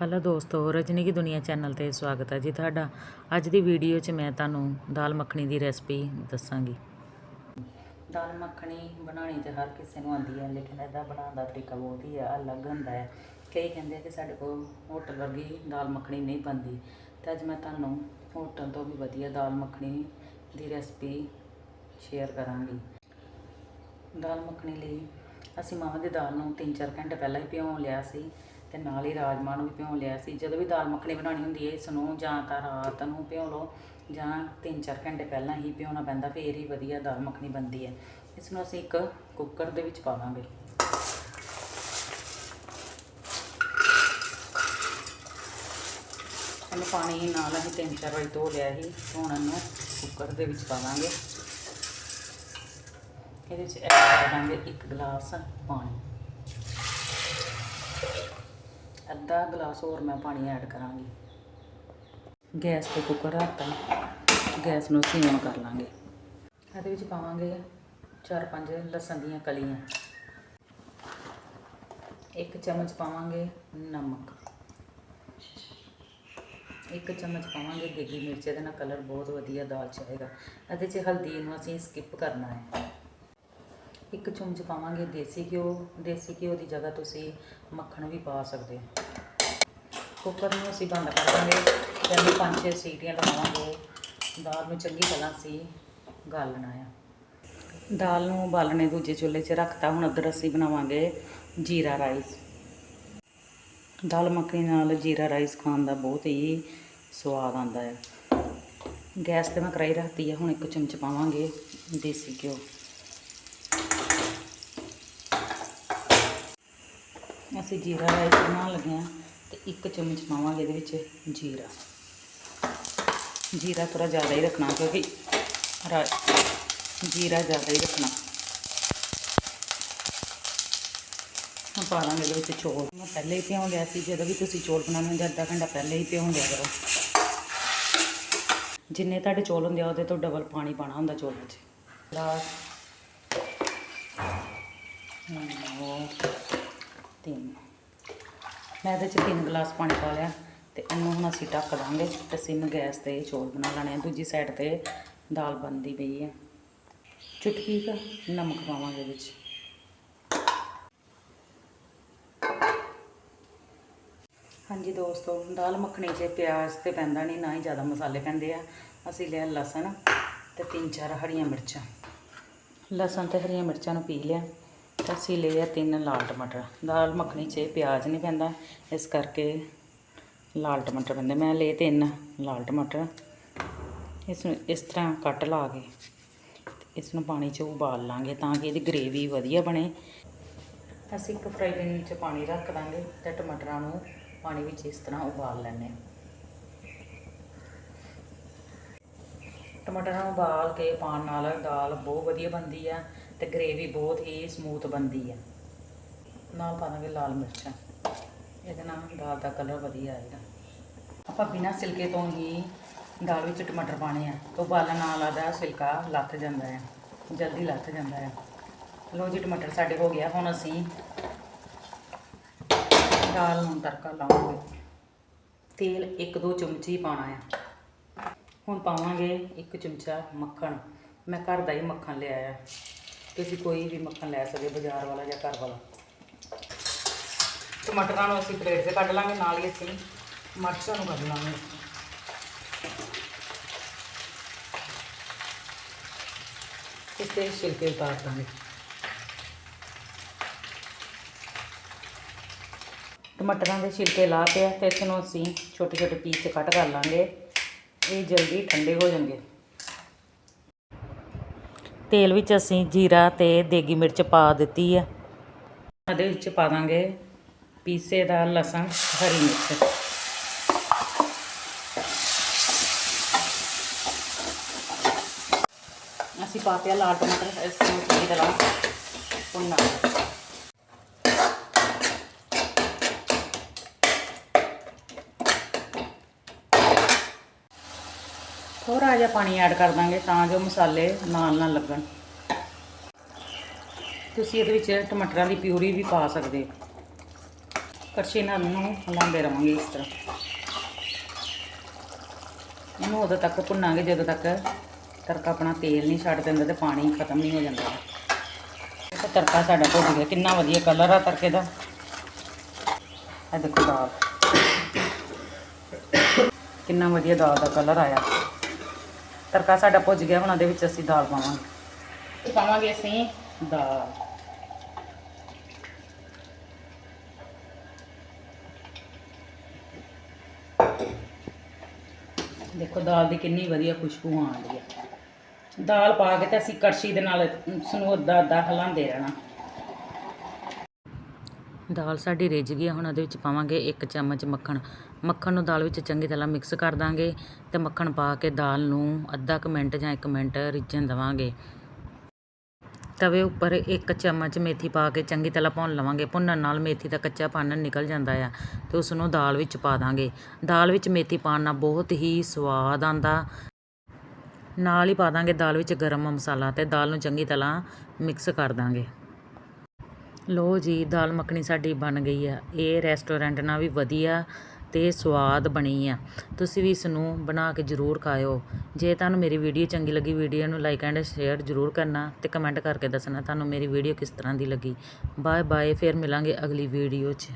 Hello ਦੋਸਤੋ ਰਜਨੀ ਕੀ ਦੁਨੀਆ channel ਤੇ ਸਵਾਗਤ ਹੈ ਜੀ ਤੁਹਾਡਾ। ਅੱਜ ਦੀ ਵੀਡੀਓ 'ਚ ਮੈਂ ਤੁਹਾਨੂੰ ਦਾਲ ਮੱਖਣੀ ਦੀ ਰੈਸਪੀ ਦੱਸਾਂਗੀ। ਦਾਲ ਮੱਖਣੀ ਬਣਾਉਣੀ ਤੇ ਹਰ ਕਿਸੇ ਨੂੰ ਆਉਂਦੀ ਹੈ, ਲੇਕਿਨ ਇਹਦਾ ਬਣਾਉਣ ਦਾ ਤਰੀਕਾ ਬਹੁਤ ਹੀ ਅਲੱਗ ਹੁੰਦਾ ਹੈ। ਕਈ ਕਹਿੰਦੇ ਕਿ ਸਾਡੇ ਕੋਲ ਹੋਟਲ ਵਰਗੀ ਦਾਲ ਮੱਖਣੀ ਨਹੀਂ ਬਣਦੀ। ਤੇ ਅੱਜ ਮੈਂ ਤੁਹਾਨੂੰ ਹੋਟਲ ਤੋਂ ਵੀ ਵਧੀਆ ਦਾਲ ਮੱਖਣੀ ਦੀ ਰੈਸਪੀ ਸ਼ੇਅਰ ਕਰਾਂਗੀ। ਦਾਲ ਮੱਖਣੀ ਲਈ ਅਸੀਂ ਮਾਵਾਂ ਦੀ ਦਾਲ ਨੂੰ 3-4 ਘੰਟੇ ਪਹਿਲਾਂ ਹੀ ਭਿਉਂ ਲਿਆ ਸੀ। ਤੇ ਨਾਲ ਹੀ ਰਾਜਮਾਂਹ ਨੂੰ ਵੀ ਭਿਉਂ ਲਿਆ ਸੀ। ਜਦੋਂ ਵੀ ਦਾਲ ਮੱਖਣੀ ਬਣਾਉਣੀ ਹੁੰਦੀ ਹੈ ਇਸ ਨੂੰ ਜਾਂ ਤਾਂ ਰਾਤ ਨੂੰ ਭਿਉਂ ਲਓ ਜਾਂ 3-4 ਘੰਟੇ ਪਹਿਲਾਂ ਹੀ ਭਿਉਣਾ ਪੈਂਦਾ, ਫੇਰ ਹੀ ਵਧੀਆ ਦਾਲ ਮੱਖਣੀ ਬਣਦੀ ਹੈ ਇਸ ਨੂੰ ਅਸੀਂ ਇੱਕ ਕੁੱਕਰ ਦੇ ਵਿੱਚ ਪਾਵਾਂਗੇ। ਇਹਨੂੰ ਪਾਣੀ ਨਾਲ ਅਸੀਂ 3-4 ਵਾਰੀ ਧੋ ਲਿਆ ਸੀ, ਹੁਣ ਇਹਨੂੰ ਕੁੱਕਰ ਦੇ ਵਿੱਚ ਪਾਵਾਂਗੇ। ਇਹਦੇ ਵਿੱਚ ਐਡ ਕਰ ਦਾਂਗੇ ਇੱਕ ਗਲਾਸ ਪਾਣੀ। ਅੱਧਾ ਗਲਾਸ ਹੋਰ ਮੈਂ ਪਾਣੀ ਐਡ ਕਰਾਂਗੀ। ਗੈਸ ਤੇ ਕੁੱਕਰ ਰੱਖਤਾ। ਗੈਸ ਨੂੰ ਅਸੀਂ ਸਿਮ ਕਰ ਲਾਂਗੇ। ਇਹਦੇ ਵਿੱਚ ਪਾਵਾਂਗੇ ਚਾਰ ਪੰਜ ਲਸਣ ਦੀਆਂ ਕਲੀਆਂ। ਇੱਕ ਚਮਚ ਪਾਵਾਂਗੇ ਨਮਕ। ਇੱਕ ਚਮਚ ਪਾਵਾਂਗੇ ਦੇਗੀ ਮਿਰਚ। ਇਹਦੇ ਨਾਲ ਕਲਰ ਬਹੁਤ ਵਧੀਆ ਦਾਲ ਚਾਹੇਗਾ ਇਹਦੇ 'ਚ ਹਲਦੀ ਨੂੰ ਅਸੀਂ ਸਕਿਪ ਕਰਨਾ ਹੈ। ਇੱਕ ਚਮਚ ਪਾਵਾਂਗੇ, ਦੇਸੀ ਘਿਓ। ਦੇਸੀ ਘਿਓ ਦੀ ਜਗ੍ਹਾ ਤੁਸੀਂ ਮੱਖਣ ਵੀ ਪਾ ਸਕਦੇ ਹੋ। ਕੁੱਕਰ ਨੂੰ ਅਸੀਂ ਬੰਦ ਕਰ ਦਾਂਗੇ ਤੇ ਇਹਨੂੰ ਪੰਜ ਛੇ ਸੀਟੀਆਂ ਲਗਾਵਾਂਗੇ। ਦਾਲ ਨੂੰ ਚੰਗੀ ਤਰ੍ਹਾਂ ਅਸੀਂ ਗਾਲਣਾ ਆ। ਦਾਲ ਨੂੰ ਉਬਾਲਣੇ ਦੂਜੇ ਚੁੱਲ੍ਹੇ 'ਚ ਰੱਖਤਾ ਹੁਣ ਅਦਰ ਅਸੀਂ ਬਣਾਵਾਂਗੇ ਜੀਰਾ ਰਾਈਸ। ਦਾਲ ਮੱਖਣੀ ਨਾਲ ਜੀਰਾ ਰਾਈਸ ਖਾਣ ਦਾ ਬਹੁਤ ਹੀ ਸਵਾਦ ਆਉਂਦਾ ਹੈ ਗੈਸ ਤੇ ਮੈਂ ਕੜਾਈ ਰੱਖਤੀ ਹੈ ਹੁਣ ਇੱਕ ਚਮਚ ਪਾਵਾਂਗੇ ਦੇਸੀ ਘਿਓ। ਅਸੀਂ ਜੀਰਾ ਰਾਈਸ ਬਣਾਉਣ ਲੱਗੇ ਹਾਂ ਤੇ ਇੱਕ ਚਮਚ ਪਾਵਾਂਗੇ ਇਹਦੇ ਵਿੱਚ ਜੀਰਾ। ਜੀਰਾ ਥੋੜਾ ਜ਼ਿਆਦਾ ਹੀ ਰੱਖਣਾ ਕਿਉਂਕਿ ਜੀਰਾ ਜ਼ਿਆਦਾ ਹੀ ਰੱਖਣਾ। ਹੁਣ ਪਾ ਲਾਂਗੇ ਇਹਦੇ ਵਿੱਚ ਚੌਲ। ਮੈਂ ਪਹਿਲੇ ਹੀ ਭਿਉਂ ਲਿਆ ਸੀ, ਜਦੋਂ ਵੀ ਤੁਸੀਂ ਚੌਲ ਬਣਾਉਣੇ ਹੁੰਦੇ ਅੱਧਾ ਘੰਟਾ ਪਹਿਲੇ ਹੀ ਭਿਉਂ ਲਿਆ ਕਰੋ। ਜਿੰਨੇ ਤੁਹਾਡੇ ਚੌਲ ਹੁੰਦੇ ਆ, ਉਹਦੇ ਤੋਂ ਡਬਲ ਪਾਣੀ ਪਾਣਾ ਹੁੰਦਾ ਚੌਲ 'ਚ। ਗਲਾਸ ਉਹ ਤਿੰਨ। ਮੈਂ ਇਹਦੇ 'ਚ ਤਿੰਨ ਗਲਾਸ ਪਾਣੀ ਪਾ ਲਿਆ ਤੇ ਇਹਨੂੰ ਹੁਣ ਅਸੀਂ ਢੱਕ ਦਾਂਗੇ ਤੇ ਸਿਮ ਗੈਸ ਤੇ ਚੌਲ ਬਣਾ ਲੈਣੇ ਆ। ਦੂਜੀ ਸਾਈਡ ਤੇ ਦਾਲ ਬਣਦੀ ਪਈ ਹੈ ਚੁਟਕੀ ਦਾ ਨਮਕ ਪਾਵਾਂਗੇ ਵਿੱਚ ਹਾਂਜੀ ਦੋਸਤੋ, ਦਾਲ ਮੱਖਣੀ 'ਚ ਪਿਆਜ਼ ਤੇ ਪੈਂਦਾ ਨਹੀਂ ਨਾ ਹੀ ਜ਼ਿਆਦਾ ਮਸਾਲੇ ਪੈਂਦੇ ਆ। ਅਸੀਂ ਲਿਆ ਲਸਣ ਤੇ ਤਿੰਨ ਚਾਰ ਹਰੀਆਂ ਮਿਰਚਾਂ। ਲਸਣ ਤੇ ਹਰੀਆਂ ਮਿਰਚਾਂ ਨੂੰ ਪੀ ਲਿਆ। ਤੇ ਅਸੀਂ ਲਏ ਆ ਤਿੰਨ ਲਾਲ ਟਮਾਟਰ। ਦਾਲ ਮੱਖਣੀ 'ਚ ਪਿਆਜ਼ ਨਹੀਂ ਪੈਂਦਾ, ਇਸ ਕਰਕੇ ਲਾਲ ਟਮਾਟਰ ਪੈਂਦੇ। ਮੈਂ ਲਏ ਤਿੰਨ ਲਾਲ ਟਮਾਟਰ। ਇਸ ਨੂੰ ਇਸ ਤਰ੍ਹਾਂ ਕੱਟ ਲਾ ਕੇ ਇਸ ਨੂੰ ਪਾਣੀ 'ਚ ਉਬਾਲ ਲਾਂਗੇ ਤਾਂ ਕਿ ਇਹਦੀ ਗ੍ਰੇਵੀ ਵਧੀਆ ਬਣੇ। ਅਸੀਂ ਇੱਕ ਫਰਾਈ ਪੈਨ ਵਿੱਚ ਪਾਣੀ ਰੱਖ ਦਾਂਗੇ ਤੇ ਟਮਾਟਰਾਂ ਨੂੰ ਪਾਣੀ ਵਿੱਚ ਇਸ ਤਰ੍ਹਾਂ ਉਬਾਲ ਲੈਣੇ ਟਮਾਟਰਾਂ ਨੂੰ ਉਬਾਲ ਕੇ ਪਾਣ ਨਾਲ ਦਾਲ ਬਹੁਤ ਵਧੀਆ ਬਣਦੀ ਆ। ਤੇ ਗ੍ਰੇਵੀ ਬਹੁਤ ਹੀ ਸਮੂਥ ਬਣਦੀ ਆ। ਨਾਲ ਪਾ ਦਾਂਗੇ ਲਾਲ ਮਿਰਚਾਂ। ਇਹਦੇ ਨਾਲ ਦਾਲ ਦਾ ਕਲਰ ਵਧੀਆ ਆਏਗਾ। ਆਪਾਂ ਬਿਨਾਂ ਸਿਲਕੇ ਤੋਂ ਹੀ ਦਾਲ ਵਿੱਚ ਟਮਾਟਰ ਪਾਣੇ ਆ। ਤੋਂ ਉਬਾਲਣ ਨਾਲ ਆਦਾ ਸਿਲਕਾ ਲੱਥ ਜਾਂਦਾ ਹੈ ਜਲਦੀ ਲੱਥ ਜਾਂਦਾ ਹੈ ਲੋ ਜੀ, ਟਮਾਟਰ ਸਾਡੇ ਹੋ ਗਿਆ। ਹੁਣ ਅਸੀਂ ਦਾਲ ਨੂੰ ਤੜਕਾ ਲਾਵਾਂਗੇ। ਤੇਲ ਇੱਕ ਦੋ ਚਮਚੀ ਪਾਣਾ ਆ। ਹੁਣ ਪਾਵਾਂਗੇ ਇੱਕ ਚਮਚਾ ਮੱਖਣ। ਮੈਂ ਘਰ ਦਾ ਹੀ ਮੱਖਣ ਲਿਆ ਆ। ਤੁਸੀਂ ਕੋਈ ਵੀ ਮੱਖਣ ਲੈ ਸਕਦੇ ਬਾਜ਼ਾਰ ਵਾਲਾ ਜਾਂ ਘਰ ਵਾਲਾ। ਟਮਾਟਰਾਂ ਨੂੰ ਅਸੀਂ ਪਲੇਟ 'ਤੇ ਕੱਢ ਲਾਂਗੇ, ਨਾਲ ਹੀ ਅਸੀਂ ਮਿਰਚਾਂ ਨੂੰ ਕੱਢ ਲਾਂਗੇ। ਇਸ ਤੇ ਛਿਲਕੇ ਉਤਾਰ ਦਾਂਗੇ। ਟਮਾਟਰਾਂ ਦੇ ਛਿਲਕੇ ਲਾ ਕੇ ਤੇ ਇਸ ਨੂੰ ਅਸੀਂ ਛੋਟੇ ਛੋਟੇ ਪੀਸ 'ਚ ਕੱਟ ਕਰ ਲਾਂਗੇ। ਇਹ ਜਲਦੀ ਠੰਡੇ ਹੋ ਜਾਣਗੇ। ਤੇਲ ਵਿੱਚ ਅਸੀਂ ਜੀਰਾ ਤੇ ਦੇਗੀ ਮਿਰਚ ਪਾ ਦਿੱਤੀ ਹੈ ਇਹਦੇ ਵਿੱਚ ਪਾ ਦਾਂਗੇ ਪੀਸੇ ਦਾ ਲਸਣ, ਹਰੀ ਮਿਰਚ। ਅਸੀਂ ਪਾ ਪਿਆ ਲਾਲ ਟਮਾਟਰ, ਇਸ ਨੂੰ ਚੰਗੀ ਤਰ੍ਹਾਂ ਭੁੰਨਣਾ ਥੋੜਾ ਜਿਹਾ ਪਾਣੀ ਐਡ ਕਰ ਦਾਂਗੇ ਤਾਂ ਜੋ ਮਸਾਲੇ ਨਾਲ ਨਾਲ ਲੱਗਣ। ਤੁਸੀਂ ਇਹਦੇ ਵਿੱਚ ਟਮਾਟਰਾਂ ਦੀ ਪਿਊਰੀ ਵੀ ਪਾ ਸਕਦੇ ਹੋ। ਕੜਛੀ ਨਾਲ ਨੂੰ ਹਿਲਾਉਂਦੇ ਰਵਾਂਗੇ ਇਸ ਤਰ੍ਹਾਂ। ਇਹਨੂੰ ਉਦੋਂ ਤੱਕ ਭੁੰਨਾਂਗੇ, ਜਦੋਂ ਤੱਕ ਤੜਕਾ ਆਪਣਾ ਤੇਲ ਨਹੀਂ ਛੱਡ ਦਿੰਦਾ ਤੇ ਪਾਣੀ ਖਤਮ ਨਹੀਂ ਹੋ ਜਾਂਦਾ। ਇਹ ਤੜਕਾ ਸਾਡਾ ਭੁੱਜ ਗਿਆ। ਕਿੰਨਾ ਵਧੀਆ ਕਲਰ ਆ ਤੜਕੇ ਦਾ। ਇਹ ਦੇਖੋ ਦਾਲ। ਕਿੰਨਾ ਵਧੀਆ ਦਾਲ ਦਾ ਕਲਰ ਆਇਆ। ਤੜਕਾ ਸਾਡਾ ਭੁੱਜ ਗਿਆ, ਹੁਣ ਉਹਦੇ ਵਿੱਚ ਅਸੀਂ ਦਾਲ ਪਾਵਾਂਗੇ। ਪਾਵਾਂਗੇ ਅਸੀਂ ਦਾਲ। ਦੇਖੋ, ਦਾਲ ਦੀ ਕਿੰਨੀ ਵਧੀਆ ਖੁਸ਼ਬੂ ਆਉਂਦੀ ਹੈ। ਦਾਲ ਪਾ ਕੇ ਤਾਂ ਅਸੀਂ ਕੜਛੀ ਦੇ ਨਾਲ ਇਸ ਨੂੰ ਅੱਧਾ ਅੱਧਾ ਹਿਲਾਉਂਦੇ ਰਹਿਣਾ। ਦਾਲ ਸਾਡੀ ਰਿੱਝ ਗਈ ਆ, ਹੁਣ ਉਹਦੇ ਵਿੱਚ ਪਾਵਾਂਗੇ ਇੱਕ ਚਮਚ ਮੱਖਣ। ਮੱਖਣ ਨੂੰ ਦਾਲ ਵਿੱਚ ਚੰਗੀ ਤਰ੍ਹਾਂ ਮਿਕਸ ਕਰ ਦਾਂਗੇ ਤੇ ਮੱਖਣ ਪਾ ਕੇ ਦਾਲ ਨੂੰ ਅੱਧਾ ਕੁ ਮਿੰਟ ਜਾਂ 1 ਮਿੰਟ ਰਿੱਝਣ ਦੇਵਾਂਗੇ। ਤਵੇ ਉੱਪਰ ਇੱਕ ਚਮਚ ਮੇਥੀ ਪਾ ਕੇ ਚੰਗੀ ਤਰ੍ਹਾਂ ਭੁੰਨ ਲਵਾਂਗੇ। ਭੁੰਨਣ ਨਾਲ ਮੇਥੀ ਦਾ ਕੱਚਾ ਕੱਚਾਪਨ ਨਿਕਲ ਜਾਂਦਾ ਆ ਤੇ ਉਸ ਨੂੰ ਦਾਲ ਵਿੱਚ ਪਾ ਦਾਂਗੇ। ਦਾਲ ਵਿੱਚ ਮੇਥੀ ਪਾਉਣ ਨਾਲ ਬਹੁਤ ਹੀ ਸਵਾਦ ਆਂਦਾ ਨਾਲ ਹੀ ਪਾ ਦਾਂਗੇ ਦਾਲ ਵਿੱਚ ਗਰਮ ਮਸਾਲਾ ਤੇ ਦਾਲ ਨੂੰ ਚੰਗੀ ਤਰ੍ਹਾਂ ਮਿਕਸ ਕਰ ਦਾਂਗੇ। ਲੋ ਜੀ, ਦਾਲ ਮੱਖਣੀ ਸਾਡੀ ਬਣ ਗਈ ਆ। ਇਹ ਰੈਸਟੋਰੈਂਟ ਨਾਲ ਵੀ ਵਧੀਆ ਤੇ ਸਵਾਦ ਬਣੀ ਆ। ਤੁਸੀਂ ਵੀ ਇਸ ਨੂੰ ਬਣਾ ਕੇ ਜ਼ਰੂਰ ਖਾਇਓ। ਜੇ ਤੁਹਾਨੂੰ ਮੇਰੀ ਵੀਡੀਓ ਚੰਗੀ ਲੱਗੀ, ਵੀਡੀਓ ਨੂੰ ਲਾਈਕ ਐਂਡ ਸ਼ੇਅਰ ਜ਼ਰੂਰ ਕਰਨਾ ਤੇ ਕਮੈਂਟ ਕਰਕੇ ਦੱਸਣਾ ਤੁਹਾਨੂੰ ਮੇਰੀ ਵੀਡੀਓ ਕਿਸ ਤਰ੍ਹਾਂ ਦੀ ਲੱਗੀ। ਬਾਏ ਬਾਏ ਫਿਰ ਮਿਲਾਂਗੇ ਅਗਲੀ ਵੀਡੀਓ 'ਚ।